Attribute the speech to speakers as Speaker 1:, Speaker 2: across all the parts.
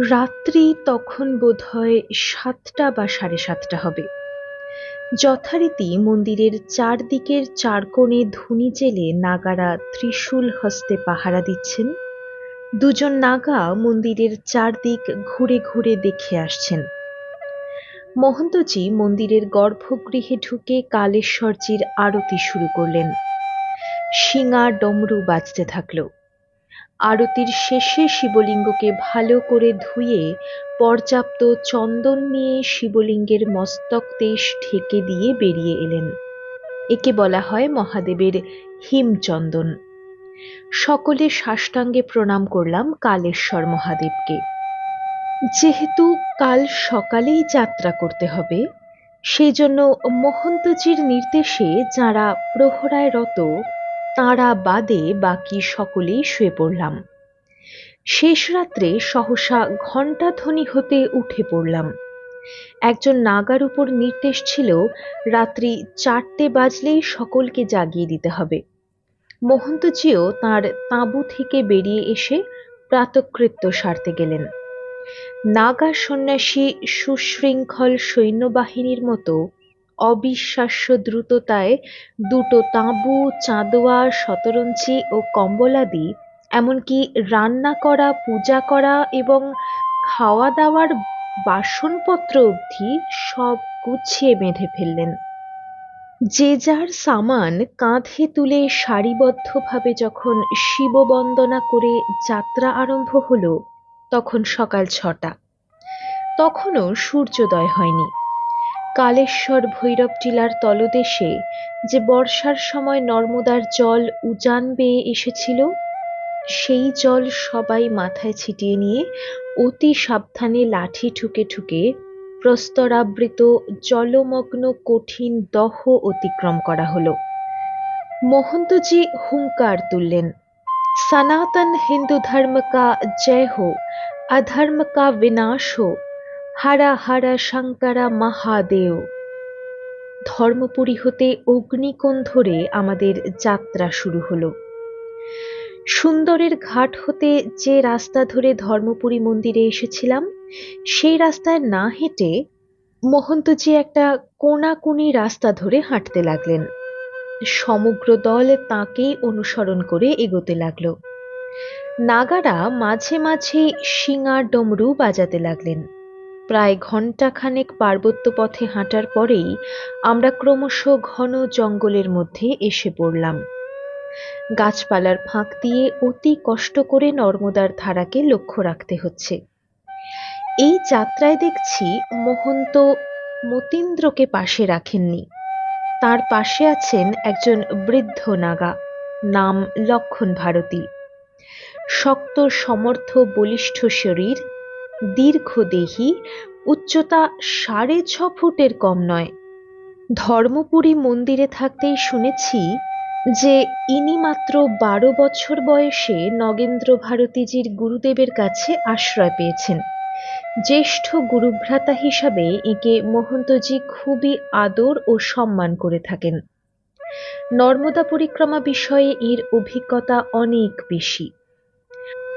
Speaker 1: রাত্রি তখন বোধহয় সাতটা বা সাড়ে সাতটা হবে। যথারীতি মন্দিরের চারদিকের চার কোণে ধুনি জেলে নাগারা ত্রিশূল হস্তে পাহারা দিচ্ছেন। দুজন নাগা মন্দিরের চারদিক ঘুরে ঘুরে দেখে আসছেন। মহন্তজি মন্দিরের গর্ভগৃহে ঢুকে কালেশ্বরজির আরতি শুরু করলেন। শিঙা ডমরু বাজতে থাকল। আরতির শেষে শিবলিঙ্গকে ভালো করে ধুয়ে পর্যাপ্ত চন্দন নিয়ে শিবলিঙ্গের মস্তক দেশ ঢেকে দিয়ে বেরিয়ে এলেন। একে বলা হয় মহাদেবের হিমচন্দন। সকলে সাষ্টাঙ্গে প্রণাম করলাম কালেশ্বর মহাদেবকে। যেহেতু কাল সকালেই যাত্রা করতে হবে, সেই জন্য মহন্তজির নির্দেশে যারা প্রহরায় রত তাঁরা বাদে বাকি সকলেই শুয়ে পড়লাম। শেষ রাত্রে সহসা ঘণ্টাধ্বনি হতে উঠে পড়লাম। একজন নাগার উপর নির্দেশ ছিল, রাত্রি চারটে বাজলেই সকলকে জাগিয়ে দিতে হবে। মহন্তজিও তার তাঁবু থেকে বেরিয়ে এসে প্রাতকৃত্য সারতে গেলেন। নাগা সন্ন্যাসী সুশৃঙ্খল সৈন্যবাহিনীর মতো অবিশ্বাস্য দ্রুততায় দুটো তাঁবু, চাঁদোয়া শতরঞ্চি ও কম্বলাদি, এমনকি রান্না করা, পূজা করা এবং খাওয়া দাওয়ার বাসনপত্র অবধি সব গুছিয়ে বেঁধে ফেললেন। যে যার সামান কাঁধে তুলে সারিবদ্ধভাবে যখন শিববন্দনা করে যাত্রা আরম্ভ হল, তখন সকাল ছটা। তখনও সূর্যোদয় হয়নি। কালেশ্বর ভৈরব টিলার তলদেশে যে বর্ষার সময় নর্মদার জল উজান বেয়ে এসেছিল, সেই জল সবাই মাথায় ছিটিয়ে নিয়ে অতি সাবধানে লাঠি ঠুকে ঠুকে প্রস্তরাবৃত জলমগ্ন কঠিন দহ অতিক্রম করা হলো। মহন্তজি হুঙ্কার তুললেন, সনাতন হিন্দু ধর্ম কা জয় হো, অধর্ম কা বিনাশ হো হারা হারা শঙ্করা মহাদেও। ধর্মপুরী হতে অগ্নিকোণ ধরে আমাদের যাত্রা শুরু হলো। সুন্দরের ঘাট হতে যে রাস্তা ধরে ধর্মপুরী মন্দিরে এসেছিলাম, সেই রাস্তায় না হেঁটে মহন্তজি একটা কোনাকুনি রাস্তা ধরে হাঁটতে লাগলেন। সমগ্র দল তাঁকেই অনুসরণ করে এগোতে লাগল। নাগারা মাঝে মাঝে শিঙা ডমরু বাজাতে লাগলেন। প্রায় ঘণ্টাখানেক পার্বত্য পথে হাঁটার পরেই আমরা ক্রমশ ঘন জঙ্গলের মধ্যে এসে পড়লাম। গাছপালার ফাঁক দিয়ে অতি কষ্ট করে নর্মদার ধারাকে লক্ষ্য রাখতে হচ্ছে। এই যাত্রায় দেখছি মহন্ত মতীন্দ্রকে পাশে রাখেননি। তার পাশে আছেন একজন বৃদ্ধ নাগা, নাম লক্ষণ ভারতী। শক্ত, সমর্থ, বলিষ্ঠ শরীর দীর্ঘদেহী, উচ্চতা সাড়ে ছ ফুটের কম নয়। ধর্মপুরী মন্দিরে থাকতেই শুনেছি যে ইনি মাত্র বারো বছর বয়সে নগেন্দ্র ভারতীজির গুরুদেবের কাছে আশ্রয় পেয়েছেন। জ্যেষ্ঠ গুরুভ্রাতা হিসাবে একে মহন্তজি খুবই আদর ও সম্মান করে থাকেন। নর্মদা পরিক্রমা বিষয়ে এর অভিজ্ঞতা অনেক বেশি।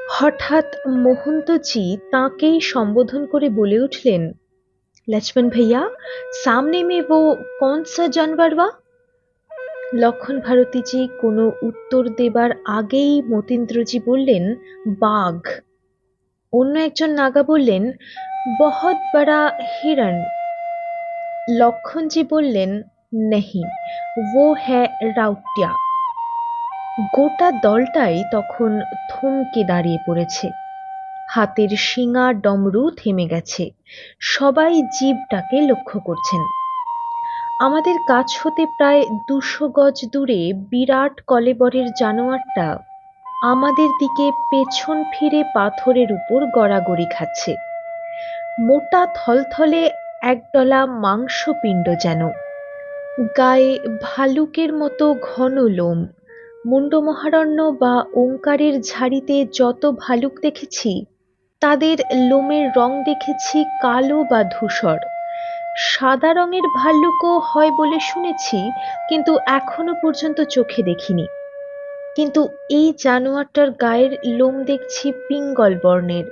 Speaker 1: হঠাৎ মোহন্তজি তাঁকেই সম্বোধন করে বলে উঠলেন, লক্ষ্মণ ভাইয়া, সামনে মে ও কন সা জানবারবা লক্ষণ ভারতীজি কোনো উত্তর দেবার আগেই মতীন্দ্রজি বললেন, বাঘ। অন্য একজন নাগা বললেন বহৎ বড়া হিরণ। লক্ষণজি বললেন, নেহি, ও হ্যাঁ রাউটিয়া। গোটা দলটাই তখন থমকে দাঁড়িয়ে পড়েছে। হাতের শিঙা ডমরু থেমে গেছে। সবাই জীবটাকে লক্ষ্য করছেন। আমাদের কাছ হতে প্রায় দুশো গজ দূরে বিরাট কলেবরের জানোয়ারটা আমাদের দিকে পেছন ফিরে পাথরের উপর গড়াগড়ি খাচ্ছে। মোটা থলথলে একডলা মাংসপিণ্ড যেন। গায়ে ভালুকের মতো ঘন লোম মুন্ডমহারণ্য বা ওঙ্কারের ঝাড়িতে যত ভালুক দেখেছি, তাদের লোমের রং দেখেছি কালো বা ধূসর। সাদা রঙের ভাল্লুকও হয় বলে শুনেছি, কিন্তু এখনও পর্যন্ত চোখে দেখিনি। কিন্তু এই জানোয়ারটার গায়ের লোম দেখছি পিঙ্গল বর্ণের।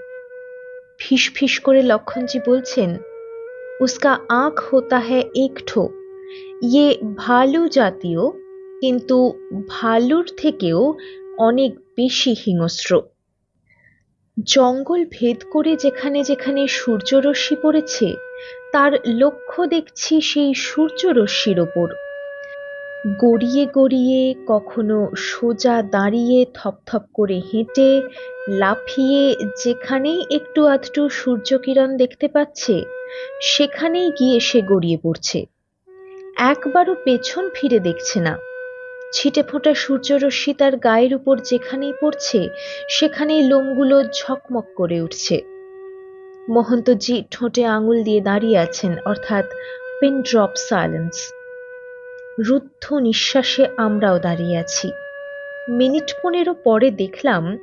Speaker 1: ফিস ফিস করে লক্ষণজি বলছেন, উস্কা আঁখ হোতা হ্যায় একঠো ইয়ে ভালু জাতীয় কিন্তু ভালুর থেকেও অনেক বেশি হিংস্র। জঙ্গল ভেদ করে যেখানে যেখানে সূর্যরশ্মি পড়েছে, তার লক্ষ্য দেখছি সেই সূর্যরশ্মির ওপর। গড়িয়ে গড়িয়ে কখনো সোজা দাঁড়িয়ে থপথপ করে হেঁটে লাফিয়ে যেখানেই একটু আধটু সূর্যকিরণ দেখতে পাচ্ছে, সেখানেই গিয়ে সে গড়িয়ে পড়ছে। একবারও পেছন ফিরে দেখছে না। ছিটে ফোঁটা সূর্যরশ্মি তার গায়ের উপর যেখানেই পড়ছে, সেখানেই লোমগুলো ঝকমক করে উঠছে। মহন্তজি ঠোঁটে আঙুল দিয়ে দাঁড়িয়ে আছেন, অর্থাৎ পিন ড্রপ সাইলেন্স। রুদ্ধ নিঃশ্বাসে আমরাও দাঁড়িয়ে আছি। মিনিট পনেরো পরে দেখলাম,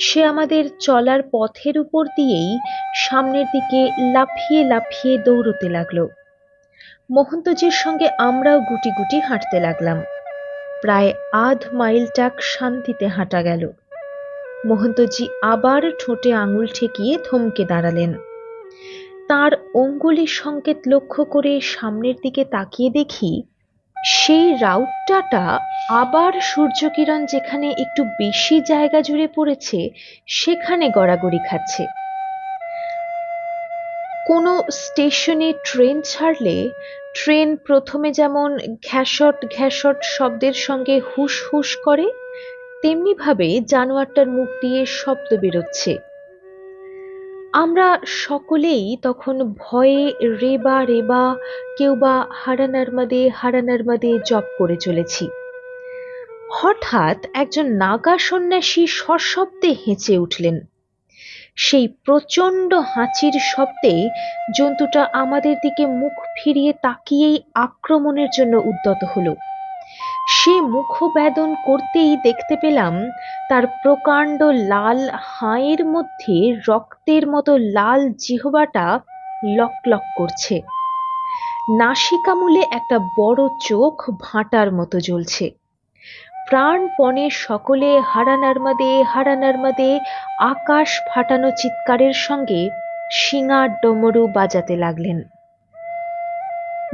Speaker 1: সে আমাদের চলার পথের উপর দিয়েই সামনের দিকে লাফিয়ে লাফিয়ে দৌড়তে লাগল। মহন্তজির সঙ্গে আমরাও গুটি গুটি হাঁটতে লাগলাম। প্রায় আধ মাইলটাক শান্তিতে হাঁটা গেল। মহন্তজি আবার ঠোঁটে আঙুল ঠেকিয়ে থমকে দাঁড়ালেন। তার অঙ্গুলির সংকেত লক্ষ্য করে সামনের দিকে তাকিয়ে দেখি, সেই রাউটাটা আবার সূর্যকিরণ যেখানে একটু বেশি জায়গা জুড়ে পড়েছে, সেখানে গড়াগড়ি খাচ্ছে। কোনো স্টেশনে ট্রেন ছাড়লে ট্রেন প্রথমে যেমন ঘ্যাসট ঘ্যাসট শব্দের সঙ্গে হুস হুস করে, তেমনিভাবে জানোয়ারটার মুখ দিয়ে শব্দ বেরোচ্ছে। আমরা সকলেই তখন ভয়ে রেবা রেবা কেউ বা হারা নার্মাদে হারা নার্মাদে জপ করে চলেছি। হঠাৎ একজন নাগা সন্ন্যাসী সশব্দে হেঁচে উঠলেন। সেই প্রচণ্ড হাঁচির শব্দে জন্তুটা আমাদের দিকে মুখ ফিরিয়ে তাকিয়েই আক্রমণের জন্য উদ্যত হলো। সে মুখবেদন করতেই দেখতে পেলাম তার প্রকাণ্ড লাল হাঁয়ের মধ্যে রক্তের মতো লাল জিহবাটা লক লক করছে। নাসিকামূলে একটা বড় চোখ ভাঁটার মতো জ্বলছে। প্রাণপণে সকলে হারা নার্মাদে হারা নার্মাদে, আকাশ ফাটানো চিৎকারের সঙ্গে শিঙা ডমরু বাজাতে লাগলেন।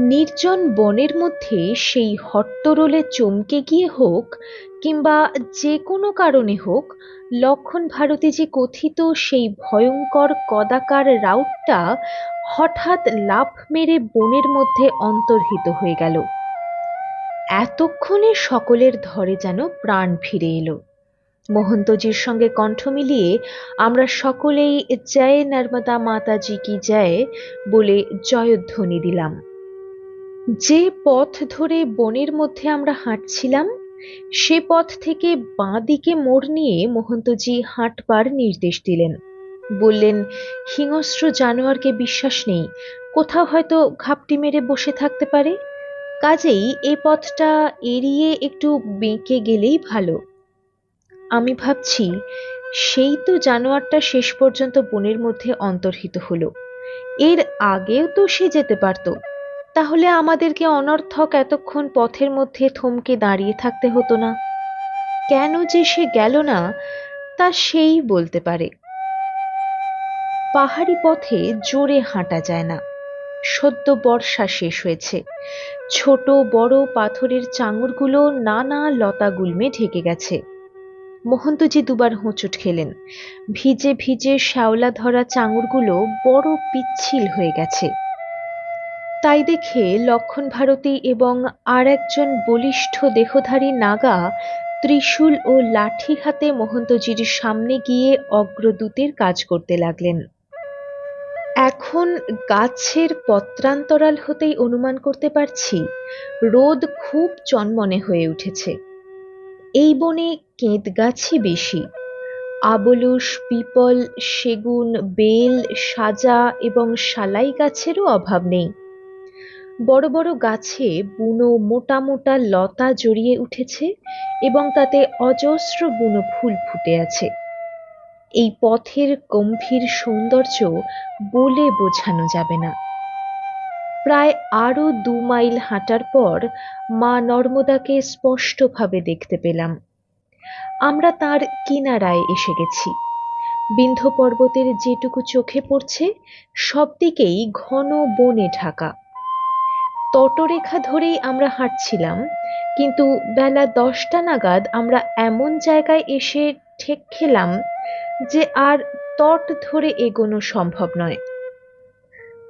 Speaker 1: নির্জন বনের মধ্যে সেই হট্টরোলে চমকে গিয়ে হোক কিংবা যে কোনো কারণে হোক, লক্ষণ যে কথিত সেই ভয়ঙ্কর কদাকার রাউটটা হঠাৎ লাফ মেরে বনের মধ্যে অন্তর্হিত হয়ে গেল। এতক্ষণে সকলের ধরে যেন প্রাণ ফিরে এলো। মহন্তজির সঙ্গে কণ্ঠ মিলিয়ে আমরা সকলেই জয় নর্মদা মাতাজি কি জয় বলে জয়ধ্বনি দিলাম। যে পথ ধরে বনের মধ্যে আমরা হাঁটছিলাম, সে পথ থেকে বাঁ দিকে মোড় নিয়ে মহন্তজি হাঁটবার নির্দেশ দিলেন। বললেন, হিংস্র জানোয়ারকে বিশ্বাস নেই, কোথাও হয়তো ঘাপটি মেরে বসে থাকতে পারে। কাজেই এ পথটা এড়িয়ে একটু বেঁকে গেলেই ভালো। আমি ভাবছি, সেই তো জানোয়ারটা শেষ পর্যন্ত বনের মধ্যে অন্তর্হিত হলো। এর আগেও তো সে যেতে পারত। তাহলে আমাদেরকে অনর্থক এতক্ষণ পথের মধ্যে থমকে দাঁড়িয়ে থাকতে হতো না? কেন যে সে গেল না, তা সেই বলতে পারে। পাহাড়ি পথে জোরে হাঁটা যায় না। সদ্য বর্ষা শেষ হয়েছে। ছোট বড় পাথরের চাঙড়গুলো নানা লতা গুলমে ঢেকে গেছে। মহন্তজি দুবার হোঁচট খেলেন। ভিজে ভিজে শ্যাওলা ধরা চাঙড়গুলো বড় পিচ্ছিল হয়ে গেছে। তাই দেখে লক্ষণ ভারতী এবং আর একজন বলিষ্ঠ দেহধারী নাগা ত্রিশূল ও লাঠি হাতে মহন্তজির সামনে গিয়ে অগ্রদূতের কাজ করতে লাগলেন। এখন গাছের পত্রান্তরাল হতেই অনুমান করতে পারছি, রোদ খুব চনমনে হয়ে উঠেছে। এই বনে কেঁদ গাছই বেশি। আবলুস পিপল, সেগুন, বেল, সাজা এবং শালাই গাছেরও অভাব নেই। বড় বড় গাছে বুনো মোটা মোটা লতা জড়িয়ে উঠেছে এবং তাতে অজস্র বুনো ফুল ফুটে আছে। এই পথের গম্ভীর সৌন্দর্য বলে বোঝানো যাবে না। প্রায় আরও দু মাইল হাঁটার পর মা নর্মদাকে স্পষ্টভাবে দেখতে পেলাম। আমরা তার কিনারায় এসে গেছি। বিন্ধ্য পর্বতের যেটুকু চোখে পড়ছে, সব দিকেই ঘন বনে ঢাকা। তটরেখা ধরেই আমরা হাঁটছিলাম, কিন্তু বেলা দশটা নাগাদ আমরা এমন জায়গায় এসে ঠেক খেলাম যে আর তট ধরে এগোনো সম্ভব নয়।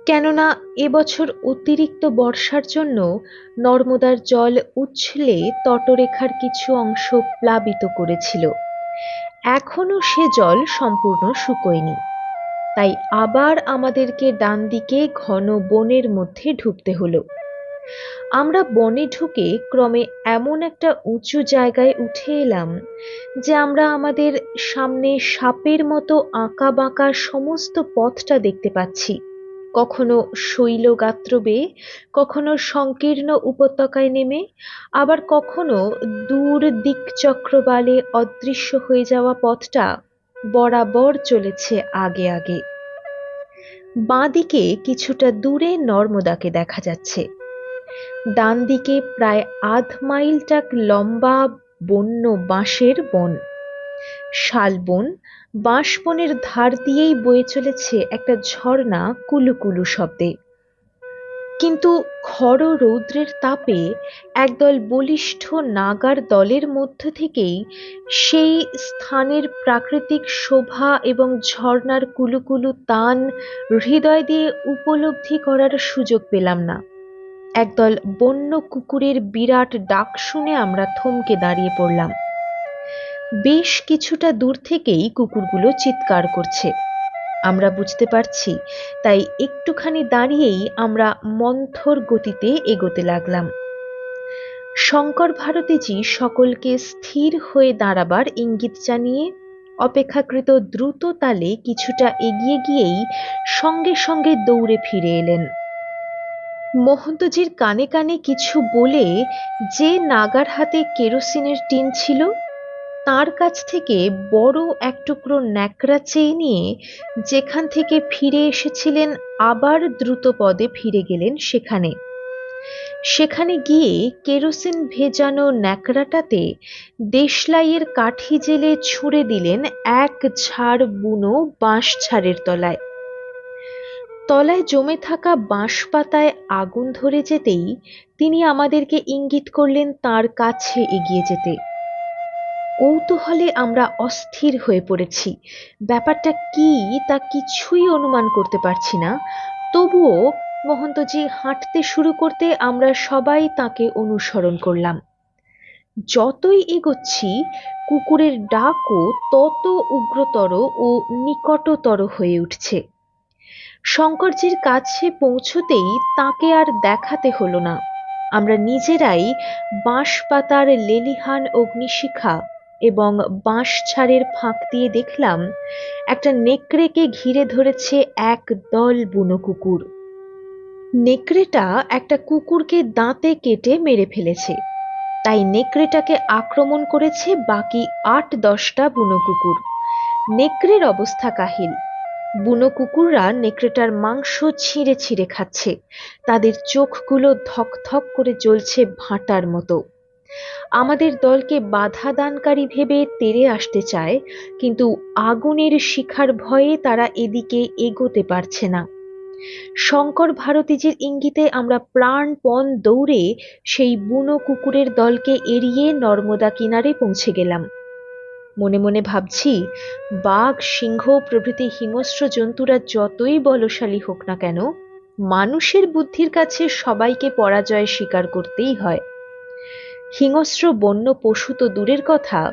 Speaker 1: কেননা এবছর অতিরিক্ত বর্ষার জন্য নর্মদার জল উছলে তটরেখার কিছু অংশ প্লাবিত করেছিল। এখনও সে জল সম্পূর্ণ শুকোয়নি। তাই আবার আমাদেরকে ডান দিকে ঘন বনের মধ্যে ঢুকতে হলো। আমরা বনে ঢুকে ক্রমে এমন একটা উঁচু জায়গায় উঠে এলাম যে আমরা আমাদের সামনে সাপের মতো আঁকা বাঁকা সমস্ত পথটা দেখতে পাচ্ছি। কখনো শৈলগাত্র বেয়ে, কখনো সংকীর্ণ উপত্যকায় নেমে, আবার কখনো দূর দিকচক্রবালে অদৃশ্য হয়ে যাওয়া পথটা বরাবর চলেছে আগে আগে। বাঁদিকে কিছুটা দূরে নর্মদাকে দেখা যাচ্ছে। ডান দিকে প্রায় আধ মাইলটাক লম্বা বন্য বাঁশের বন। শালবন বাঁশবনের ধার দিয়েই বয়ে চলেছে একটা ঝর্ণা কুলুকুলু শব্দে। কিন্তু খড় রৌদ্রের তাপে একদল বলিষ্ঠ নাগার দলের মধ্য থেকেই সেই স্থানের প্রাকৃতিক শোভা এবং ঝর্ণার কুলুকুলু তান হৃদয় দিয়ে উপলব্ধি করার সুযোগ পেলাম না। একদল বন্য কুকুরের বিরাট ডাক শুনে আমরা থমকে দাঁড়িয়ে পড়লাম। বেশ কিছুটা দূর থেকেই কুকুরগুলো চিৎকার করছে। আমরা বুঝতে পারছি, তাই একটুখানি দাঁড়িয়েই আমরা মন্থর গতিতে এগোতে লাগলাম। শঙ্কর ভারতীজি সকলকে স্থির হয়ে দাঁড়াবার ইঙ্গিত জানিয়ে অপেক্ষাকৃত দ্রুত তালে কিছুটা এগিয়ে গিয়েই সঙ্গে সঙ্গে দৌড়ে ফিরে এলেন। মহন্তজির কানে কানে কিছু বলে যে নাগার হাতে কেরোসিনের টিন ছিল, তার কাছ থেকে বড় এক টুকরো ন্যাকড়া চেয়ে নিয়ে যেখান থেকে ফিরে এসেছিলেন আবার দ্রুত পদে ফিরে গেলেন সেখানে। সেখানে গিয়ে কেরোসিন ভেজানো ন্যাকড়াটাতে দেশলাইয়ের কাঠি জেলে ছুঁড়ে দিলেন এক ঝাড় বুনো বাঁশ ছাড়ের তলায়। তলায় জমে থাকা বাঁশ পাতায় আগুন ধরে যেতেই তিনি আমাদেরকে ইঙ্গিত করলেন তার কাছে এগিয়ে যেতে। কৌতূহলে আমরা অস্থির হয়ে পড়েছি। ব্যাপারটা কি তা কিছুই অনুমান করতে পারছি না। তবুও মহন্তজি হাঁটতে শুরু করতে আমরা সবাই তাকে অনুসরণ করলাম। যতই এগোচ্ছি, কুকুরের ডাকও তত উগ্রতর ও নিকটতর হয়ে উঠছে। শঙ্করজির কাছে পৌঁছতেই তাকে আর দেখাতে হলো না। আমরা নিজেরাই বাঁশ পাতার লেলিহান অগ্নিশিখা এবং বাঁশ ছাড়ের ফাঁক দিয়ে দেখলাম, একটা নেকড়েকে ঘিরে ধরেছে এক দল বুনো কুকুর। নেকড়েটা একটা কুকুরকে দাঁতে কেটে মেরে ফেলেছে। তাই নেকড়েটাকে আক্রমণ করেছে বাকি আট দশটা বুনো কুকুর। নেকড়ের অবস্থা কাহিল। বুনো কুকুররা নেকড়েটার মাংস ছিঁড়ে ছিঁড়ে খাচ্ছে। তাদের চোখগুলো ধক ধক করে জ্বলছে ভাঁটার মতো। আমাদের দলকে বাধা দানকারী ভেবে তেড়ে আসতে চায়, কিন্তু আগুনের শিখার ভয়ে তারা এদিকে এগোতে পারছে না। শঙ্কর ভারতীজির ইঙ্গিতে আমরা প্রাণপণ দৌড়ে সেই বুনো কুকুরের দলকে এড়িয়ে নর্মদা কিনারে পৌঁছে গেলাম। মনে মনে ভাবছি, বাঘ, সিংহ, প্রভৃতি হিংস্র জন্তুরা যতই বলশালী হোক না কেন, মানুষের বুদ্ধির কাছে সবাইকে পরাজয় স্বীকার করতেই হয়। হিংস্র বন্য পশু তো দূরের কথা,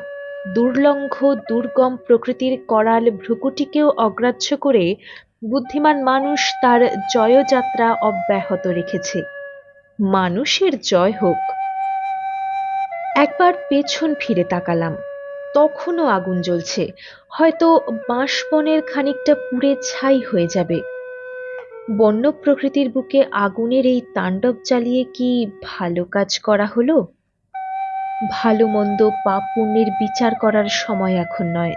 Speaker 1: দুর্লঙ্ঘ, দুর্গম প্রকৃতির করাল ভ্রুকুটিকেও অগ্রাহ্য করে বুদ্ধিমান মানুষ তার জয়যাত্রা অব্যাহত রেখেছে। মানুষের জয় হোক। একবার পেছন ফিরে তাকালাম। তখনও আগুন জ্বলছে। হয়তো বাঁশবনের খানিকটা পুড়ে ছাই হয়ে যাবে। বন্য প্রকৃতির বুকে আগুনের এই তাণ্ডব চালিয়ে কি ভালো কাজ করা হলো? ভালো মন্দ পাপ পুণ্যের বিচার করার সময় এখন নয়।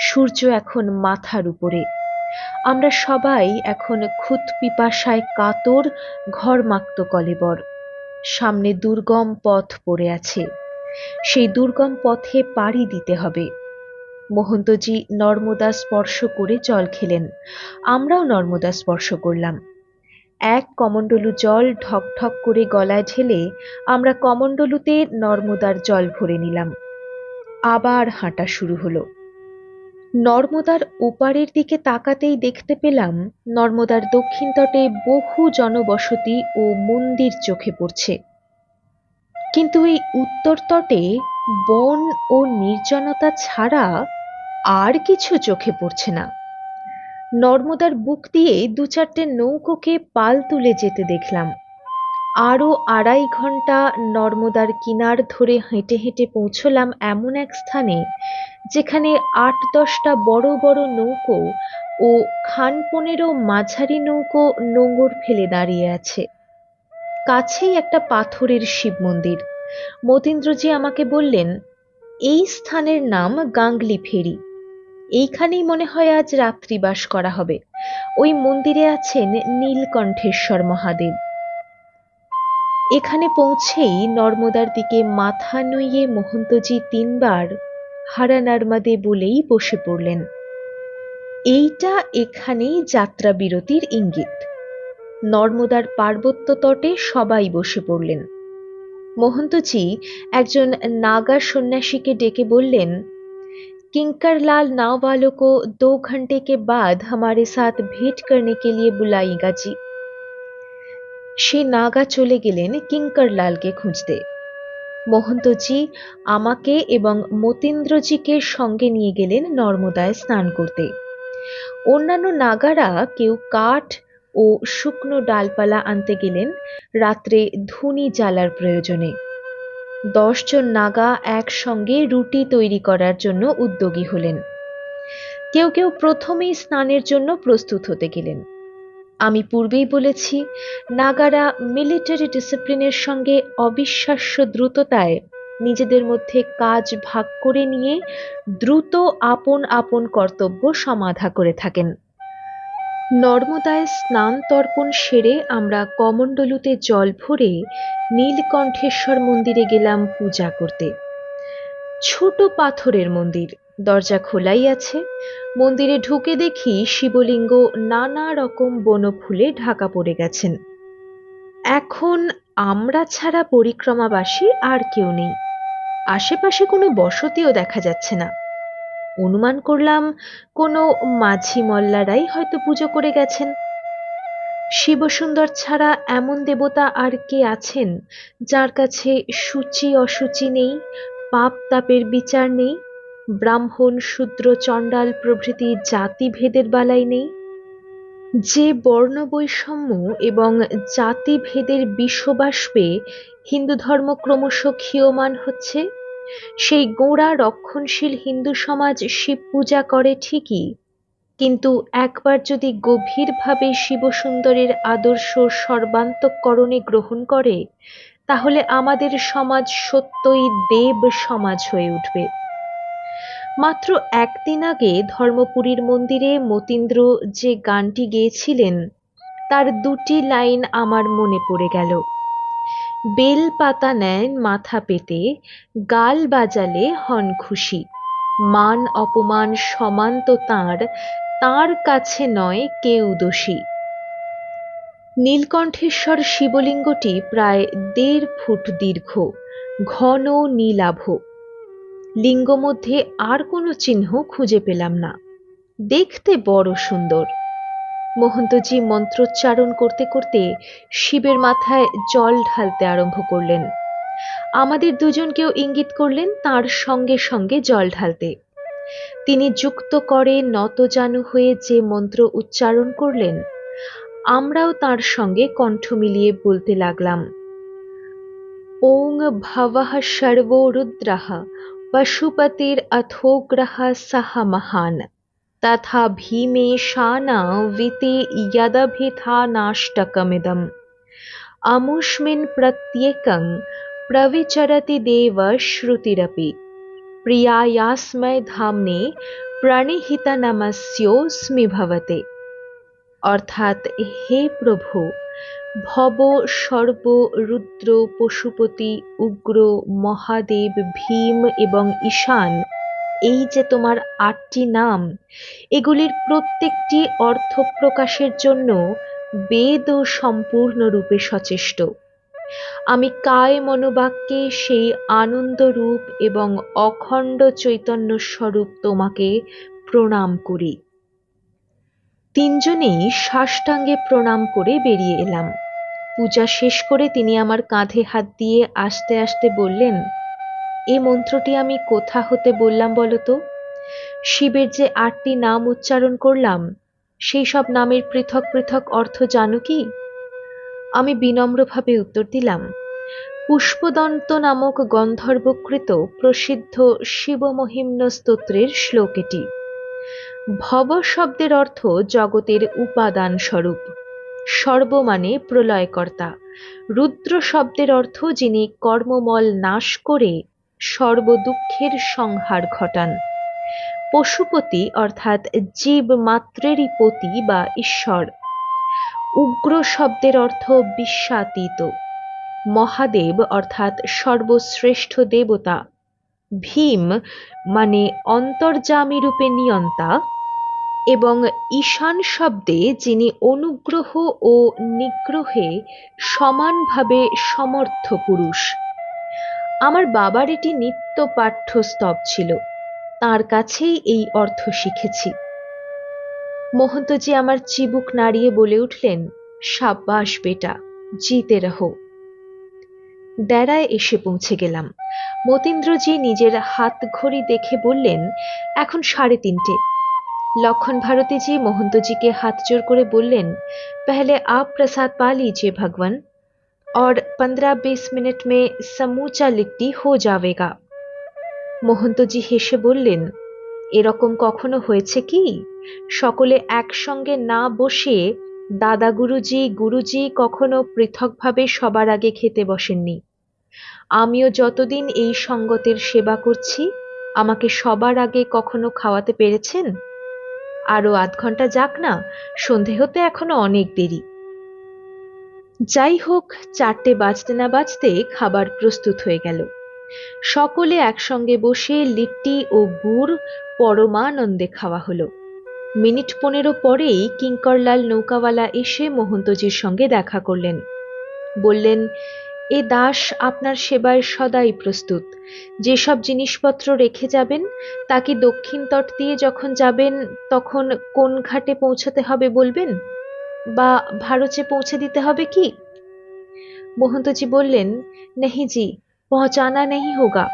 Speaker 1: সূর্য এখন মাথার উপরে। আমরা সবাই এখন খুত পিপাসায় কাতর, ঘরমাক্ত কলেবর। সামনে দুর্গম পথ পড়ে আছে। সেই দুর্গম পথে পাড়ি দিতে হবে। মহন্তজি নর্মদা স্পর্শ করে জল খেলেন। আমরাও নর্মদা স্পর্শ করলাম। এক কমণ্ডলু জল ঠক করে গলায় ঢেলে আমরা কমণ্ডলুতে নর্মদার জল ভরে নিলাম। আবার হাঁটা শুরু হলো। নর্মদার ওপারের দিকে তাকাতেই দেখতে পেলাম নর্মদার দক্ষিণ তটে বহু জনবসতি ও মন্দির চোখে পড়ছে। কিন্তু এই উত্তর তটে বন ও নির্জনতা ছাড়া আর কিছু চোখে পড়ছে না। নর্মদার বুক দিয়ে দু চারটে নৌকোকে পাল তুলে যেতে দেখলাম। আরও আড়াই ঘণ্টা নর্মদার কিনার ধরে হেঁটে হেঁটে পৌঁছলাম এমন এক স্থানে, যেখানে আট দশটা বড় বড় নৌকো ও খান পনেরো মাঝারি নৌকো নোঙর ফেলে দাঁড়িয়ে আছে। কাছেই একটা পাথরের শিব মন্দির। মতীন্দ্রজি আমাকে বললেন, এই স্থানের নাম গাংলি ফেরি এইখানেই মনে হয় আজ রাত্রিবাস করা হবে। ওই মন্দিরে আছেন নীলকণ্ঠেশ্বর মহাদেব। এখানে পৌঁছেই নর্মদার দিকে মাথা নুইয়ে মহন্তজি তিনবার হারা নার্মাদে বলেই বসে পড়লেন। এইটা এখানেই যাত্রা বিরতির ইঙ্গিত। নর্মদার পার্বত্য তটে সবাই বসে পড়লেন মহন্তজি একজন নাগা সন্ন্যাসীকে ডেকে বললেন किंकर लाल नाव वालों को दो घंटे के बाद हमारे साथ भेंट करने के लिए बुलाएगा जी সে নাগা চলে গেলেন কিঙ্কর লালকে খুঁজতে মহন্তজি আমাকে এবং মতীন্দ্রজিকে সঙ্গে নিয়ে গেলেন নর্মদায় স্নান করতে অন্যান্য নাগারা কেউ কাঠ ও শুকনো ডালপালা আনতে গেলেন রাত্রে ধুনি জ্বালার প্রয়োজনে। দশজন নাগা একসঙ্গে রুটি তৈরি করার জন্য উদ্যোগী হলেন। কেউ কেউ প্রথমেই স্নানের জন্য প্রস্তুত হতে গেলেন। আমি পূর্বেই বলেছি, নাগারা মিলিটারি ডিসিপ্লিনের সঙ্গে অবিশ্বাস্য দ্রুততায় নিজেদের মধ্যে কাজ ভাগ করে নিয়ে দ্রুত আপন আপন কর্তব্য সমাধা করে থাকেন। নর্মদায় স্নান তর্পণ সেরে আমরা কমণ্ডলুতে জল ভরে নীলকণ্ঠেশ্বর মন্দিরে গেলাম পূজা করতে। ছোট পাথরের মন্দির, দরজা খোলাই আছে। মন্দিরে ঢুকে দেখি শিবলিঙ্গ নানা রকম বনফুলে ঢাকা পড়ে গেছেন। এখন আমরা ছাড়া পরিক্রমাবাসী আর কেউ নেই। আশেপাশে কোনো বসতিও দেখা যাচ্ছে না। অনুমান করলাম, কোনো মাঝি মল্লারাই হয়তো পুজো করে গেছেন। শিবসুন্দর ছাড়া এমন দেবতা আর কে আছেন যার কাছে সূচি অসুচি নেই, পাপ তাপের বিচার নেই, ব্রাহ্মণ, শূদ্র, চণ্ডাল প্রভৃতি জাতিভেদের বালাই নেই? যে বর্ণ বৈষম্য এবং জাতিভেদের বিষবাষ্পে হিন্দু ধর্ম ক্রমশ ক্ষীয়মান হচ্ছে সেই গোঁড়া রক্ষণশীল হিন্দু সমাজ শিব পূজা করে ঠিকই, কিন্তু একবার যদি গভীরভাবে শিবসুন্দরের আদর্শ সর্বান্তকরণে গ্রহণ করে, তাহলে আমাদের সমাজ সত্যই দেব সমাজ হয়ে উঠবে। মাত্র একদিন আগে ধর্মপুরীর মন্দিরে মতীন্দ্র যে গানটি গেয়েছিলেন, তার দুটি লাইন আমার মনে পড়ে গেল। বেল পাতা নেন মাথা পেতে, গাল বাজালে হন খুশি। মান অপমান সমান তো তাঁর তাঁর কাছে নয় কেউ দোষী। নীলকণ্ঠেশ্বর শিবলিঙ্গটি প্রায় দেড় ফুট দীর্ঘ, ঘন নীলাভ। লিঙ্গ মধ্যে আর কোনো চিহ্ন খুঁজে পেলাম না। দেখতে বড় সুন্দর। মহন্তজি মন্ত্রোচ্চারণ করতে করতে শিবের মাথায় জল ঢালতে আরম্ভ করলেন। আমাদের দুজনকেও ইঙ্গিত করলেন তার সঙ্গে সঙ্গে জল ঢালতে। তিনি যুক্ত করে নতজানু হয়ে যে মন্ত্র উচ্চারণ করলেন, আমরাও তার সঙ্গে কণ্ঠ মিলিয়ে বলতে লাগলাম, ওং ভবঃ সর্বো রুদ্রঃ, পশুপতির অথোগ্রহ সাহা মহান। তথা ভীমে শানা विते यदभिथानाष्टकमिदम् अमुष्मिन् प्रत्येकं प्रविचरति देव श्रुतिरपि প্রিয়ায়াস্ময় ধামনে প্রাণিহিত নমস্যোস্মি ভবতে অর্থাৎ হে প্রভু ভব সর্ব রুদ্র পশুপতি উগ্র মহাদেব ভীম এবং ঈশান এই যে তোমার আটটি নাম, এগুলির প্রত্যেকটি অর্থ প্রকাশের জন্য বেদও সম্পূর্ণরূপে সচেষ্ট। আমি কায় মনোবাক্যে সেই আনন্দ রূপ এবং অখণ্ড চৈতন্য স্বরূপ তোমাকে প্রণাম করি। তিনজনেই সাষ্টাঙ্গে প্রণাম করে বেরিয়ে এলাম। পূজা শেষ করে তিনি আমার কাঁধে হাত দিয়ে আস্তে আস্তে বললেন এ মন্ত্রটি আমি কোথা হতে বললাম বলতো শিবের যে আটটি নাম উচ্চারণ করলাম, সেই সব নামের পৃথক পৃথক অর্থ জানো কি? আমি বিনম্রভাবে উত্তর দিলাম, পুষ্পদন্ত নামক গন্ধর্বকৃত প্রসিদ্ধ শিবমহিম্ন স্তোত্রের শ্লোক এটি। ভব শব্দের অর্থ জগতের উপাদান স্বরূপ সর্ব মানে প্রলয়কর্তা। রুদ্র শব্দের অর্থ যিনি কর্মমল নাশ করে সর্বদুঃখের সংহার ঘটান। পশুপতি অর্থাৎ জীব মাত্রেরই পতি বা ঈশ্বর। উগ্র শব্দের অর্থ বিশ্বাতীত। মহাদেব অর্থাৎ সর্বশ্রেষ্ঠ দেবতা। ভীম মানে অন্তর্যামী রূপে নিয়ন্তা এবং ঈশান শব্দে যিনি অনুগ্রহ ও নিগ্রহে সমানভাবে সমর্থ পুরুষ। আমার বাবার এটি নিত্য পাঠ্যস্তব ছিল। তার কাছেই এই অর্থ শিখেছি। মহন্তজি আমার চিবুক নাড়িয়ে বলে উঠলেন, সাব্বাস বেটা, জিতে রহ। ডেরায় এসে পৌঁছে গেলাম। মতীন্দ্রজি নিজের হাত ঘড়ি দেখে বললেন, এখন সাড়ে তিনটে। লক্ষণ ভারতীজি মহন্তজিকে হাত জোর করে বললেন, পেহলে আপ প্রসাদ পা লিজিয়ে ভগবান और पंद्रह बीस मिनट में समूचा लिट्टी हो जावेगा মোহন্তজি হেসে বললেন এরকম কখনো হয়েছে কি সকলে একসঙ্গে না বসে দাদা গুরুজি গুরুজি কখনো পৃথকভাবে সবার আগে খেতে বসেননি আমিও যতদিন এই সঙ্গতের সেবা করছি আমাকে সবার আগে কখনো খাওয়াতে পেরেছেন আরও আধ ঘন্টা যাক না সন্ধে হতে এখনো অনেক দেরি যাই হোক চারটে বাজতে না বাজতে খাবার প্রস্তুত হয়ে গেল। সকলে একসঙ্গে বসে লিট্টি ও গুড় পরমানন্দে খাওয়া হলো। মিনিট পনেরো পরেই কিঙ্করলাল নৌকাওয়ালা এসে মহন্তজির সঙ্গে দেখা করলেন। বললেন, এ দাস, আপনার সেবায় সদাই প্রস্তুত। যেসব জিনিসপত্র রেখে যাবেন, তা কি দক্ষিণ তট দিয়ে যখন যাবেন, তখন কোন ঘাটে পৌঁছাতে হবে বলবেন? বা ভারতে পৌঁছে দিতে হবে কি মোহন্তজি বললেন नहीं जी पहुंचाना नहीं होगा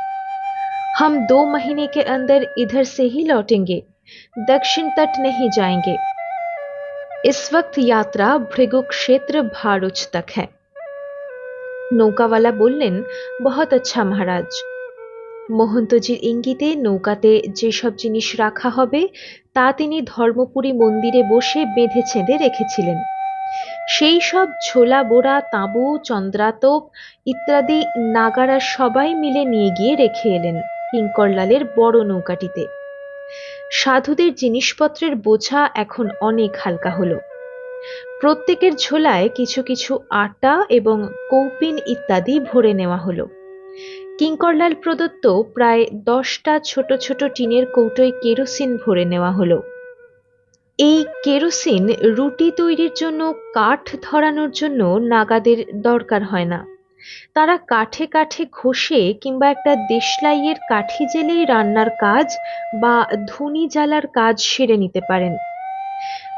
Speaker 1: हम दो महीने के अंदर इधर से ही लौटेंगे दक्षिण तट नहीं जाएंगे इस वक्त यात्रा भृगु क्षेत्र भारुच तक है নৌকাওয়ালা বললেন বহুত আচ্ছা মহারাজ মহন্তজির ইঙ্গিতে নৌকাতে যেসব জিনিস রাখা হবে, তা তিনি ধর্মপুরী মন্দিরে বসে বেঁধে ছেঁধে রেখেছিলেন। সেই সব ঝোলা বোড়া, তাঁবু, চন্দ্রাতপ ইত্যাদি নাগারা সবাই মিলে নিয়ে গিয়ে রেখে এলেন কিঙ্করলালের বড় নৌকাটিতে। সাধুদের জিনিসপত্রের বোঝা এখন অনেক হালকা হলো। প্রত্যেকের ঝোলায় কিছু কিছু আটা এবং কৌপিন ইত্যাদি ভরে নেওয়া হলো। কিঙ্করলাল প্রদত্ত প্রায় দশটা ছোট ছোট টিনের কৌটোয় কেরোসিন ভরে নেওয়া হলো। এই কেরোসিন রুটি তৈরির জন্য কাঠ ধরানোর জন্য নাগাদের দরকার হয় না। তারা কাঠে কাঠে ঘষে কিংবা একটা দেশলাইয়ের কাঠি জেলেই রান্নার কাজ বা ধুনি জ্বালার কাজ সেরে নিতে পারেন।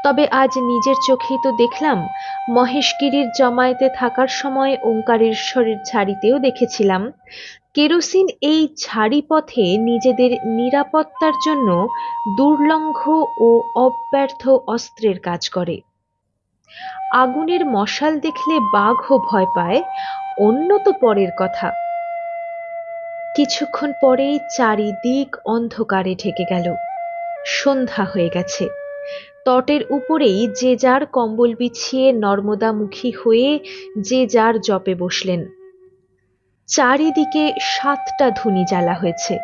Speaker 1: তবে আজ নিজের চোখেই তো দেখলাম, মহেশগিরির জমায়েতে থাকার সময় ওঙ্কারেশ্বরের ছাড়িতেও দেখেছিলাম কেরোসিন এই ঝাড়ি পথে নিজেদের নিরাপত্তার জন্য দুর্লঙ্ঘ ও অব্যর্থ অস্ত্রের কাজ করে। আগুনের মশাল দেখলে বাঘও ভয় পায় অন্য তো পরের কথা। কিছুক্ষণ পরেই চারিদিক অন্ধকারে ঢেকে গেল। সন্ধ্যা হয়ে গেছে। তটের উপরেই যে যার কম্বল বিছিয়ে নর্মদামুখী হয়ে যে যার জপে বসলেন। চারিদিকে সাতটা ধুনি জ্বালা হয়েছে।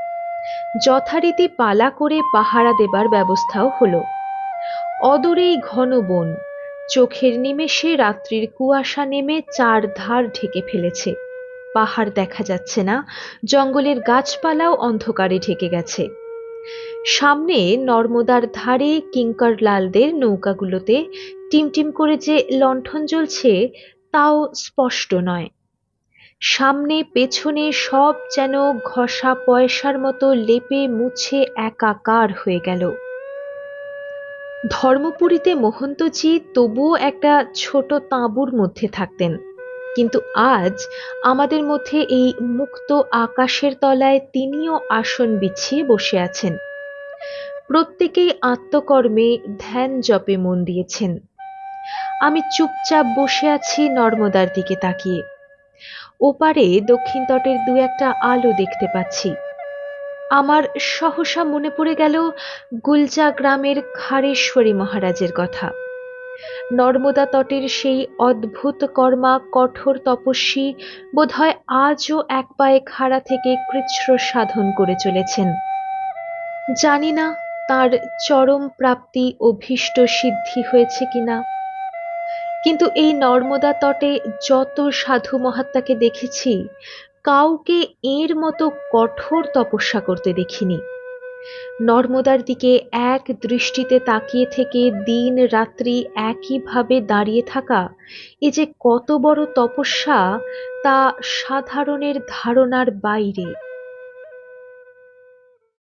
Speaker 1: যথারীতি পালা করে পাহারা দেবার ব্যবস্থাও হলো। অদূরেই ঘন বন, চোখের নিমেষে রাত্রির কুয়াশা নেমে চার ধার ঢেকে ফেলেছে। পাহাড় দেখা যাচ্ছে না, জঙ্গলের গাছপালাও অন্ধকারে ঢেকে গেছে। সামনে নর্মদার ধারে কিঙ্কর লালদের নৌকাগুলোতে টিমটিম করে যে লণ্ঠন জ্বলছে, তাও স্পষ্ট নয়। সামনে পেছনে সব যেন ঘষা পয়সার মতো লেপে মুছে একাকার হয়ে গেল। ধর্মপুরীতে মহন্তজি তবুও একটা ছোট তাঁবুর মধ্যে থাকতেন। কিন্তু আজ আমাদের মধ্যে এই মুক্ত আকাশের তলায় তিনিও আসন বিছিয়ে বসে আছেন। প্রত্যেকেই আত্মকর্মে ধ্যান জপে মন দিয়েছেন। আমি চুপচাপ বসে আছি নর্মদার দিকে তাকিয়ে। ওপারে দক্ষিণ তটের দু একটা আলো দেখতে পাচ্ছি। আমার সহসা মনে পড়ে গেল গুলজা গ্রামের খারেশ্বরী মহারাজের কথা। নর্মদা তটের সেই অদ্ভুত কর্মা কঠোর তপস্বী বোধহয় আজও এক পায়ে খাড়া থেকে কৃচ্ছ্র সাধন করে চলেছেন। জানি না তার চরম প্রাপ্তি অভীষ্ট সিদ্ধি হয়েছে কিনা। কিন্তু এই নর্মদা তটে যত সাধু মহাত্মাকে দেখেছি, কাউকে এর মতো কঠোর তপস্যা করতে দেখিনি। নর্মদার দিকে এক দৃষ্টিতে তাকিয়ে থেকে দিন রাত্রি একইভাবে দাঁড়িয়ে থাকা এ যে কত বড় তপস্যা তা সাধারণের ধারণার বাইরে।